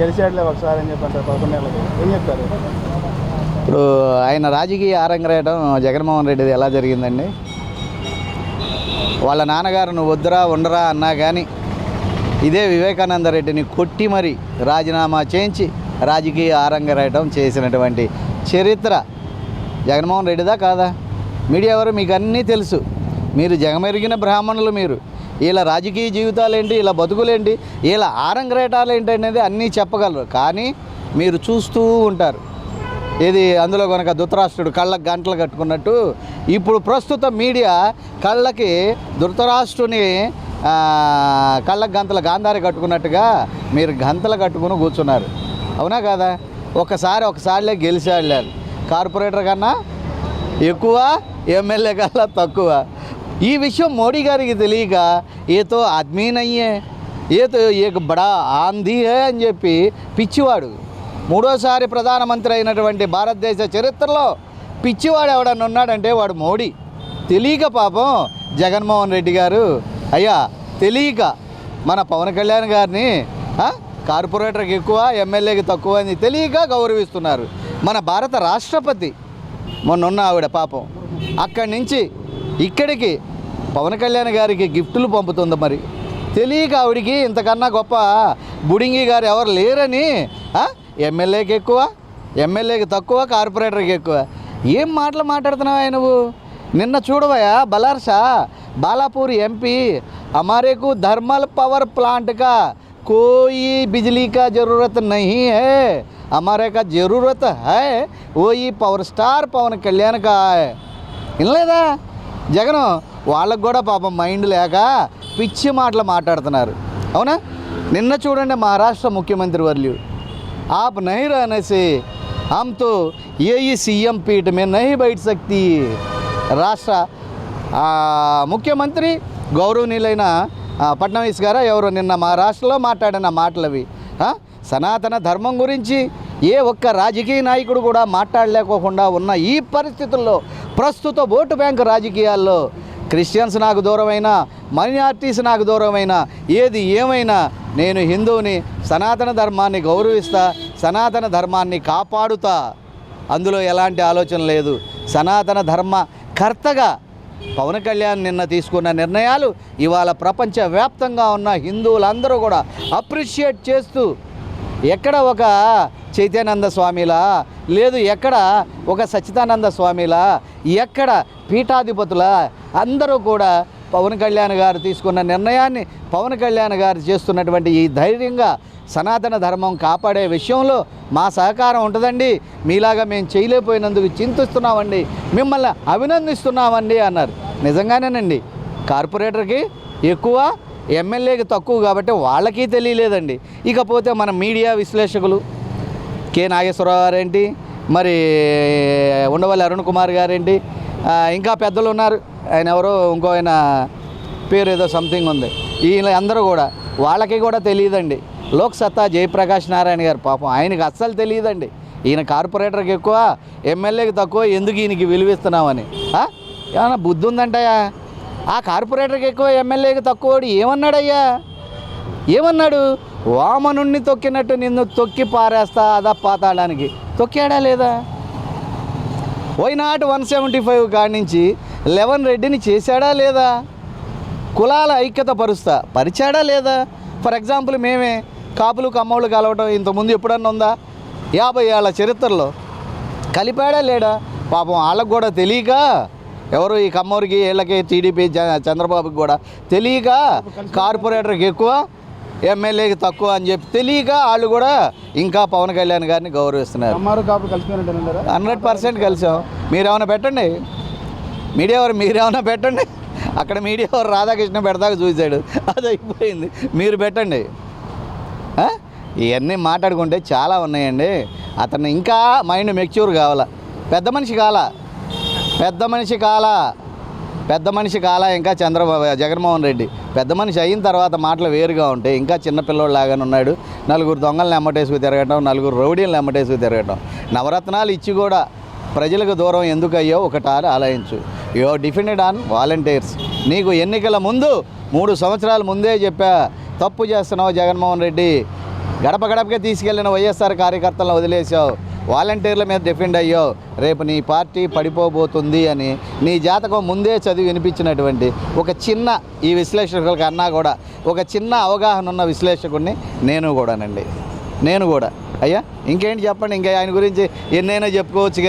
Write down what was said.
గెలిచేయట్లే ఒకసారి అని చెప్పంటారు పదకొండు నెలలకి ఏం చెప్తారు? ఇప్పుడు ఆయన రాజకీయ ఆరంగరేయడం జగన్మోహన్ రెడ్డిది ఎలా జరిగిందండి? వాళ్ళ నాన్నగారు నువ్వు వద్దురా ఉండరా అన్నా కానీ ఇదే వివేకానంద రెడ్డిని కొట్టి మరి రాజీనామా చేయించి రాజకీయ ఆరంగరేయటం చేసినటువంటి చరిత్ర జగన్మోహన్ రెడ్డిదా కాదా? మీడియా వారు మీకు అన్నీ తెలుసు. మీరు జగమెరిగిన బ్రాహ్మణులు మీరు. ఇలా రాజకీయ జీవితాలు ఏంటి ఇలా బతుకులేంటి ఇలా ఆరంగరేటాలు ఏంటి అనేది అన్నీ చెప్పగలరు. కానీ మీరు చూస్తూ ఉంటారు. ఇది అందులో కనుక ధృతరాష్ట్రుడు కళ్ళకు గంటలు కట్టుకున్నట్టు. ఇప్పుడు ప్రస్తుత మీడియా కళ్ళకి ధృతరాష్ట్రుని కళ్ళకు గంతల గాంధారి కట్టుకున్నట్టుగా మీరు గంతలు కట్టుకుని కూర్చున్నారు. అవునా కదా? ఒకసారి ఒకసారిలే గెలిచాడు కార్పొరేటర్ కన్నా ఎక్కువ ఎమ్మెల్యే కన్నా తక్కువ. ఈ విషయం మోడీ గారికి తెలియక ఏతో ఆద్మీ నయ్యే ఏతో ఏక బడా ఆంధీ హే అని చెప్పి పిచ్చివాడు. మూడోసారి ప్రధానమంత్రి అయినటువంటి భారతదేశ చరిత్రలో పిచ్చివాడు ఎవడన్నా ఉన్నాడంటే వాడు మోడీ. తెలియక పాపం జగన్మోహన్ రెడ్డి గారు. అయ్యా తెలియక మన పవన్ కళ్యాణ్ గారిని కార్పొరేటర్కి ఎక్కువ ఎమ్మెల్యేకి తక్కువ అని తెలియక గౌరవిస్తున్నారు. మన భారత రాష్ట్రపతి మొన్న ఉన్న ఆవిడ పాపం. అక్కడి నుంచి ఇక్కడికి పవన్ కళ్యాణ్ గారికి గిఫ్టులు పంపుతుంది మరి తెలియక ఆవిడికి ఇంతకన్నా గొప్ప బుడింగి గారు ఎవరు లేరని ఆ, ఎమ్మెల్యేకి ఎక్కువ ఎమ్మెల్యేకి తక్కువ కార్పొరేటర్కి ఎక్కువ ఏం మాటలు మాట్లాడుతున్నావా నువ్వు నిన్న చూడవయా బలార్షా బాలాపూర్ ఎంపీ हमारे థర్మల్ పవర్ ప్లాంట్ का कोई बिजली का ज़रूरत नहीं है हमारे का ज़रूरत है वो ये పవర్ స్టార్ పవన్ కళ్యాణ్ का है వినలేదా జగన్ వాళ్ళకు కూడా పాపం మైండ్ లేక పిచ్చి మాటలు మాట్లాడుతున్నారు. అవునా? నిన్న చూడండి మహారాష్ట్ర ముఖ్యమంత్రి వర్లు ఆప్ నహి అనేసి ఆమెతో ఏ ఈ సీఎం పీఠ మే నహి బయట శక్తి రాష్ట్ర ముఖ్యమంత్రి గౌరవనీయులైన పట్నవీస్ గారు ఎవరు నిన్న మహారాష్ట్రలో మాట్లాడిన మాటలు అవి సనాతన ధర్మం గురించి ఏ ఒక్క రాజకీయ నాయకుడు కూడా మాట్లాడలేకోకుండా ఉన్న ఈ పరిస్థితుల్లో ప్రస్తుత ఓటు బ్యాంకు రాజకీయాల్లో క్రిస్టియన్స్ నాకు దూరమైన మైనార్టీస్ నాకు దూరమైన ఏది ఏమైనా నేను హిందువుని సనాతన ధర్మాన్ని గౌరవిస్తా సనాతన ధర్మాన్ని కాపాడుతా. అందులో ఎలాంటి ఆలోచన లేదు. సనాతన ధర్మ కర్తగా పవన్ కళ్యాణ్ నిన్న తీసుకున్న నిర్ణయాలు ఇవాళ ప్రపంచవ్యాప్తంగా ఉన్న హిందువులందరూ కూడా అప్రిషియేట్ చేస్తూ ఎక్కడ ఒక చైతన్యానంద స్వామిలా? లేదు ఎక్కడ? ఒక సచ్చిదానంద స్వామిలా? ఎక్కడ? పీఠాధిపతుల? అందరూ కూడా పవన్ కళ్యాణ్ గారు తీసుకున్న నిర్ణయాన్ని పవన్ కళ్యాణ్ గారు చేస్తున్నటువంటి ఈ ధైర్యంగా సనాతన ధర్మం కాపాడే విషయంలో మా సహకారం ఉంటుందండి. మీలాగా మేము చేయలేకపోయినందుకు చింతిస్తున్నామండి. మిమ్మల్ని అభినందిస్తున్నామండి అన్నారు. నిజంగానేనండి. కార్పొరేటర్కి ఎక్కువ ఎమ్మెల్యేకి తక్కువ కాబట్టి వాళ్ళకి తెలియలేదండి. ఇకపోతే మన మీడియా విశ్లేషకులు కె నాగేశ్వరరావు గారేంటి? మరి ఉండవల్లి అరుణ్ కుమార్ గారేంటి? ఇంకా పెద్దలు ఉన్నారు. ఆయన ఎవరో ఇంకో ఆయన పేరు ఏదో సంథింగ్ ఉంది. ఈయన అందరూ కూడా వాళ్ళకి కూడా తెలియదండి. లోక్సత్తా జయప్రకాష్ నారాయణ గారు పాపం ఆయనకి అస్సలు తెలియదండి. ఈయన కార్పొరేటర్కి ఎక్కువ ఎమ్మెల్యేకి తక్కువ ఎందుకు ఈయనకి విలువిస్తున్నామని? ఏమన్నా బుద్ధి ఉందంటయా ఆ కార్పొరేటర్కి ఎక్కువ ఎమ్మెల్యేకి తక్కువ వాడు ఏమన్నాడయ్యా? ఏమన్నాడు? వామనుణ్ణి తొక్కినట్టు నిన్ను తొక్కి పారేస్తా అదా పాతాడానికి తొక్కాడా లేదా? Why not one seventy five కాడి నుంచి లెవెన్ రెడ్డిని చేశాడా లేదా? కులాల ఐక్యత పరుస్తా. పరిచాడా లేదా? ఫర్ ఎగ్జాంపుల్ మేమే కాపులు కమ్మవులు కలవటం ఇంతకుముందు ఎప్పుడన్నా ఉందా? యాభై ఏళ్ళ చరిత్రలో. కలిపాడా లేడా? పాపం వాళ్ళకు కూడా తెలియక ఎవరు ఈ కమ్మూరికి వీళ్ళకి టీడీపీ చంద్రబాబుకి కూడా తెలియక కార్పొరేటర్కి ఎక్కువ ఎమ్మెల్యేకి తక్కువ అని చెప్పి తెలియక వాళ్ళు కూడా ఇంకా పవన్ కళ్యాణ్ గారిని గౌరవిస్తున్నారు. హండ్రెడ్ పర్సెంట్ కలిసాం. మీరేమైనా పెట్టండి. మీడియా వారు మీరేమైనా పెట్టండి. అక్కడ మీడియా వారు రాధాకృష్ణ పెడతాక చూశాడు. అది అయిపోయింది. మీరు పెట్టండి? ఇవన్నీ మాట్లాడుకుంటే చాలా ఉన్నాయండి. అతను ఇంకా మైండ్ మెచ్యూర్ కావాలా. పెద్ద మనిషి కావాలా? పెద్ద మనిషి కాలా పెద్ద మనిషి కాలా ఇంకా చంద్రబాబు జగన్మోహన్ రెడ్డి. పెద్ద మనిషి అయిన తర్వాత మాటలు వేరుగా ఉంటాయి ఇంకా చిన్నపిల్లోడు లాగానే ఉన్నాడు. నలుగురు దొంగలను ఎమ్మటేసుకు తిరగటం నలుగురు రౌడీలను ఎమ్మటేసుకు తిరగటం. నవరత్నాలు ఇచ్చి కూడా ప్రజలకు దూరం ఎందుకు అయ్యో ఆలయించు. ఆలోచించు యో డిఫెండెడ్ ఆన్ వాలంటీర్స్. నీకు ఎన్నికల ముందు మూడు సంవత్సరాల ముందే చెప్పా తప్పు చేస్తున్నావు జగన్మోహన్ రెడ్డి. గడప గడపకే తీసుకెళ్ళిన వైఎస్ఆర్ కార్యకర్తలను వదిలేసావు వాలంటీర్ల మీద డిఫెండ్ అయ్యో రేపు నీ పార్టీ పడిపోబోతుంది అని నీ జాతకం ముందే చదివి వినిపించినటువంటి ఒక చిన్న ఈ విశ్లేషకుల కన్నా కూడా ఒక చిన్న అవగాహన ఉన్న విశ్లేషకుడిని నేను కూడానండి. నేను కూడా. అయ్యా ఇంకేంటి చెప్పండి? ఇంకా ఆయన గురించి ఎన్నైనా చెప్పుకోవచ్చు కానీ